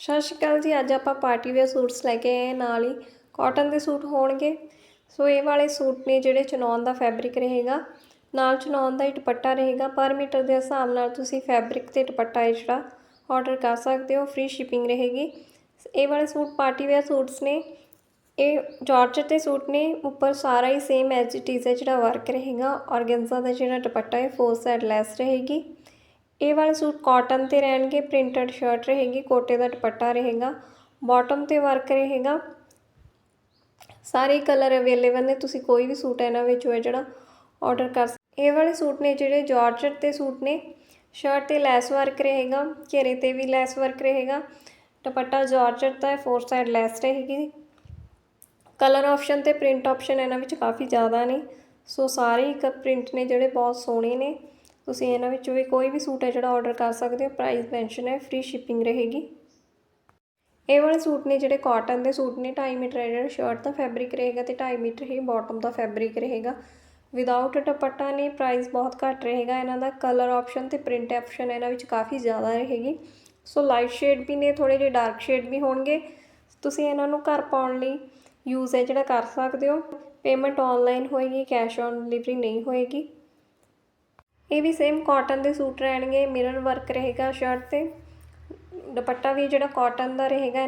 ਸਤਿ ਸ਼੍ਰੀ ਅਕਾਲ ਜੀ, ਅੱਜ ਆਪਾਂ ਪਾਰਟੀ ਵੇਅਰ ਸੂਟਸ ਲੈ ਕੇ ਆਏ ਨਾਲ ਹੀ। ਕਾਟਨ ਦੇ ਸੂਟ ਹੋਣਗੇ। ਸੋ ਇਹ ਵਾਲੇ ਸੂਟ ਨੇ ਜਿਹੜੇ ਚਨੌਨ ਦਾ ਫੈਬਰਿਕ ਰਹੇਗਾ। ਨਾਲ ਚਨੌਨ ਦਾ ਹੀ ਦੁਪੱਟਾ ਰਹੇਗਾ। ਪਰ ਮੀਟਰ ਦੇ ਹਿਸਾਬ ਨਾਲ ਤੁਸੀਂ ਫੈਬਰਿਕ ਤੇ ਦੁਪੱਟਾ ਹੈ ਜਿਹੜਾ ਆਰਡਰ ਕਰ ਸਕਦੇ ਹੋ ਫ੍ਰੀ ਸ਼ਿਪਿੰਗ ਰਹੇਗੀ। ਇਹ ਵਾਲੇ ਸੂਟ ਪਾਰਟੀ ਵੇਅਰ ਸੂਟਸ ਨੇ। ਇਹ ਜਾਰਜਟ ਦੇ ਸੂਟ ਨੇ। ਉੱਪਰ ਸਾਰਾ ਹੀ ਸੇਮ ਐਜ ਇਟ ਇਜ਼ ਹੈ ਜਿਹੜਾ ਵਰਕ ਰਹੇਗਾ। ਔਰਗੈਂਜ਼ਾ ਦਾ ਜਿਹੜਾ ਦੁਪੱਟਾ ਹੈ ਫੋਰ ਸਾਈਡ ਲੈਸ ਰਹੇਗੀ। ਇਹ ਵਾਲੇ ਸੂਟ ਕਾਟਨ ਤੇ ਰਹਿਣਗੇ ਪ੍ਰਿੰਟਡ ਸ਼ਰਟ ਰਹੇਗੀ, ਕੋਟੇ ਦਾ ਦੁਪੱਟਾ ਰਹੇਗਾ ਬਾਟਮ ਤੇ ਵਰਕ ਰਹੇਗਾ। ਸਾਰੇ ਕਲਰ ਅਵੇਲੇਬਲ ਨੇ, ਤੁਸੀਂ ਕੋਈ ਵੀ ਸੂਟ ਇਹਨਾਂ ਵਿੱਚੋਂ ਹੈ ਜਿਹੜਾ ਆਰਡਰ ਕਰ ਸਕ- ਇਹ ਵਾਲੇ ਸੂਟ ਨੇ ਜਿਹੜੇ ਜਾਰਜਟ ਦੇ ਸੂਟ ਨੇ। ਸ਼ਰਟ ਤੇ ਲੈਸ ਵਰਕ ਰਹੇਗਾ, ਘੇਰੇ ਤੇ ਵੀ ਲੈਸ ਵਰਕ ਰਹੇਗਾ। ਦੁਪੱਟਾ ਜਾਰਜਟ ਦਾ ਹੈ ਫੋਰ ਸਾਈਡ ਲੈਸ ਰਹੇਗੀ। ਕਲਰ ਆਪਸ਼ਨ ਤੇ ਪ੍ਰਿੰਟ ਆਪਸ਼ਨ ਇਹਨਾਂ ਵਿੱਚ ਕਾਫੀ ਜ਼ਿਆਦਾ ਨੇ। ਸੋ ਸਾਰੇ ਹੀ ਪ੍ਰਿੰਟ ਨੇ ਜਿਹੜੇ ਬਹੁਤ ਸੋਹਣੇ ਨੇ। ਤੁਸੀਂ ਇਹਨਾਂ ਵਿੱਚੋਂ ਵੀ ਕੋਈ ਵੀ ਸੂਟ ਹੈ ਜਿਹੜਾ ਆਰਡਰ ਕਰ ਸਕਦੇ ਹੋ ਪ੍ਰਾਈਸ ਮੈਂਸ਼ਨ ਹੈ ਫ੍ਰੀ ਸ਼ਿਪਿੰਗ ਰਹੇਗੀ। ਇਹ ਵਾਲੇ ਸੂਟ ਨੇ ਜਿਹੜੇ ਕਾਟਨ ਦੇ ਸੂਟ ਨੇ 2.5 ਮੀਟਰ ਹੈ ਜਿਹੜਾ ਸ਼ਰਟ ਦਾ ਫੈਬਰਿਕ ਰਹੇਗਾ ਤੇ 2.5 ਮੀਟਰ ਹੀ ਬਾਟਮ ਦਾ ਫੈਬਰਿਕ ਰਹੇਗਾ। ਵਿਦਆਊਟ ਦੁਪੱਟਾ ਨੇ ਪ੍ਰਾਈਸ ਬਹੁਤ ਘੱਟ ਰਹੇਗਾ, ਇਹਨਾਂ ਦਾ ਕਲਰ ਆਪਸ਼ਨ ਤੇ ਪ੍ਰਿੰਟ ਆਪਸ਼ਨ ਇਹਨਾਂ ਵਿੱਚ ਕਾਫੀ ਜ਼ਿਆਦਾ ਰਹੇਗੀ। ਸੋ ਲਾਈਟ ਸ਼ੇਡ ਵੀ ਨੇ ਥੋੜੇ ਜਿਹੇ ਡਾਰਕ ਸ਼ੇਡ ਵੀ ਹੋਣਗੇ। ਤੁਸੀਂ ਇਹਨਾਂ ਨੂੰ ਘਰ ਪਾਉਣ ਲਈ ਯੂਜ਼ ਹੈ ਜਿਹੜਾ ਕਰ ਸਕਦੇ ਹੋ। ਪੇਮੈਂਟ ਆਨਲਾਈਨ ਹੋਏਗੀ ਕੈਸ਼ ਔਨ ਡਿਲੀਵਰੀ ਨਹੀਂ ਹੋਏਗੀ। ਇਹ ਵੀ ਸੇਮ ਕਾਟਨ ਦੇ ਸੂਟ ਰਹਿਣਗੇ ਮਿਰਰ ਵਰਕ ਰਹੇਗਾ ਸ਼ਰਟ ਤੇ। ਦੁਪੱਟਾ ਵੀ ਜਿਹੜਾ ਕਾਟਨ ਦਾ ਰਹੇਗਾ